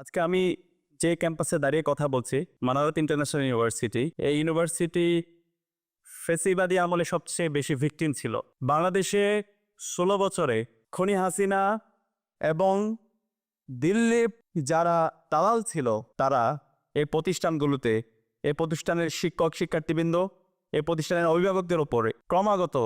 আজকে আমি যে ক্যাম্পাসে দাঁড়িয়ে কথা বলছি, মানারত ইন্টারন্যাশনাল ইউনিভার্সিটি, এই ইউনিভার্সিটি ফেসিবাদী আমলে সবচেয়ে বেশি ভিকটিম ছিল। বাংলাদেশে ষোলো বছরে খনি হাসিনা এবং দিল্লি যারা দালাল ছিল, তারা এই প্রতিষ্ঠানগুলোতে, এই প্রতিষ্ঠানের শিক্ষক, শিক্ষার্থীবৃন্দ, এই প্রতিষ্ঠানের অভিভাবকদের ওপরে ক্রমাগত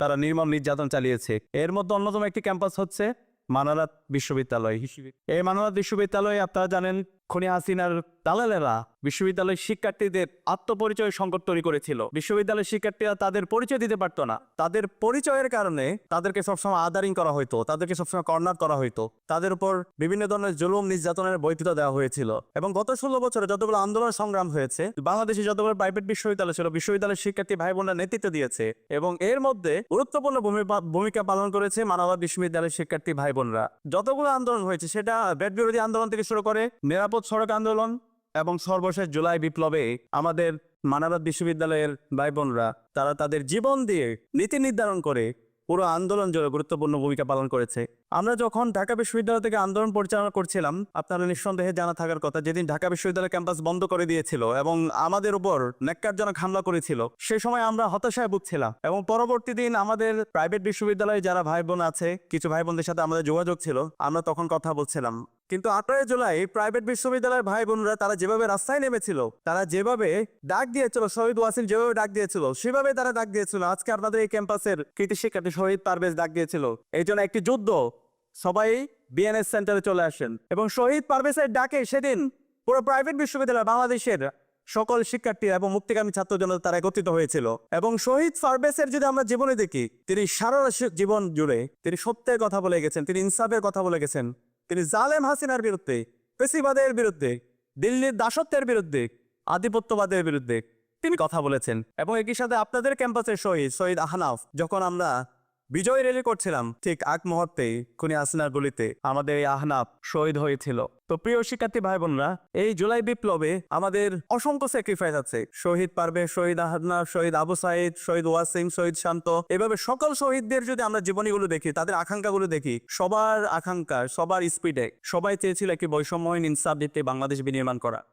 তারা নির্মম নির্যাতন চালিয়েছে। এর মধ্যে অন্যতম একটি ক্যাম্পাস হচ্ছে মানারাত বিশ্ববিদ্যালয়। হিসেবে এই মানারাত বিশ্ববিদ্যালয়ে আপনারা জানেন খনি হাসিনার দালালেরা বিশ্ববিদ্যালয়ের শিক্ষার্থীদের আত্মপরিচয় সংকট তৈরি করেছিল। বিশ্ববিদ্যালয়ের শিক্ষার্থীরা তাদের পরিচয় দিতে পারতো না। তাদের পরিচয়ের কারণে তাদেরকে সবসময় আদারিং করা হতো তাদেরকে সবসময় কর্নার করা হতো তাদের উপর বিভিন্ন ধরনের জুলুম, নির্যাতনের বৈধতা দেওয়া হয়েছিল। এবং গত ষোলো বছরে যতগুলো আন্দোলন সংগ্রাম হয়েছে, বাংলাদেশে যতগুলো প্রাইভেট বিশ্ববিদ্যালয় ছিল, বিশ্ববিদ্যালয়ের শিক্ষার্থী ভাই বোনরা নেতৃত্ব দিয়েছে। এবং এর মধ্যে গুরুত্বপূর্ণ ভূমি- ভূমিকা পালন করেছে মানবাদ বিশ্ববিদ্যালয়ের শিক্ষার্থী ভাই বোনরা যতগুলো আন্দোলন হয়েছে, সেটা ব্যাট বিরোধী আন্দোলন থেকে শুরু করে নিরাপদ সড়ক আন্দোলন এবং সর্বশেষ জুলাই বিপ্লবে আমাদের মানাবাদ বিশ্ববিদ্যালয়ের ভাই বোনরা তারা তাদের জীবন দিয়ে নীতি নির্ধারণ করে পুরো আন্দোলন জুড়ে গুরুত্বপূর্ণ ভূমিকা পালন করেছে। আমরা যখন ঢাকা বিশ্ববিদ্যালয় থেকে আন্দোলন পরিচালনা করছিলাম, আপনারা নিঃসন্দেহে জানা থাকার কথা, যেদিন ঢাকা বিশ্ববিদ্যালয় ক্যাম্পাস বন্ধ করে দিয়েছিল এবং আমাদের উপর ন্যাক্কারজনক হামলা করেছিল, সে সময় আমরা হতাশায় ভুগছিলাম এবং পরবর্তী দিন আমাদের প্রাইভেট বিশ্ববিদ্যালয়ে যারা ভাই বোন আছে, কিছু ভাই বোনদের সাথে আমাদের যোগাযোগ ছিল, আমরা তখন কথা বলছিলাম। কিন্তু আঠারোই জুলাই প্রাইভেট বিশ্ববিদ্যালয়ের ভাই বোনরা তারা যেভাবে রাস্তায় নেমেছিল, তারা যেভাবে ডাক দিয়েছিল, শহীদ ওয়াসিম যেভাবে ডাক দিয়েছিল সেভাবে তারা ডাক দিয়েছিল। আজকে আপনাদের এই ক্যাম্পাসের কৃতি শিক্ষার্থী শহীদ পারভেজ ডাক দিয়েছিল। এই জন্য একটি যুদ্ধ, সবাই বিএনএস সেন্টারে চলে আসেন এবং শহীদ পারভেজের ডাকে সেদিন পুরো প্রাইভেট বিশ্ববিদ্যালয়, বাংলাদেশের সকল শিক্ষার্থী এবং মুক্তিকামী ছাত্র জনতা তারা একত্রিত হয়েছিল। এবং শহীদ ফারবেসের যদি আমরা জীবনে দেখি, তিনি সারা জীবন জুড়ে তিনি সত্যের কথা বলে গেছেন, তিনি ইনসাফের কথা বলে গেছেন। তিনি জালেম হাসিনার বিরুদ্ধে পেশিবাদের বিরুদ্ধে, দিল্লির দাসত্বের বিরুদ্ধে, আধিপত্যবাদের বিরুদ্ধে তিনি কথা বলেছেন। এবং একই সাথে আপনাদের ক্যাম্পাসের শহীদ শহীদ আহনাফ, যখন আমরা বিজয় র্যালি করছিলাম। ঠিক আগ মুহূর্তে খুনি আসিনার গুলিতে আমাদের এই আহনাফ শহীদ হয়েছিল। তো প্রিয় শিক্ষার্থী ভাই বোনরা এই জুলাই বিপ্লবে আমাদের অসংখ্য স্যাক্রিফাইস আছে। শহীদ পারবে, শহীদ আহনাফ শহীদ আবু সাইদ, শহীদ ওয়াসিম, শহীদ শান্ত। এভাবে সকল শহীদদের যদি আমরা জীবনীগুলো দেখি, তাদের আকাঙ্ক্ষাগুলো দেখি, সবার আকাঙ্ক্ষা, সবার স্পিডে সবাই চেয়েছিল একটি বৈষম্যহীন ইনসাফ বাংলাদেশ বিনির্মাণ করা।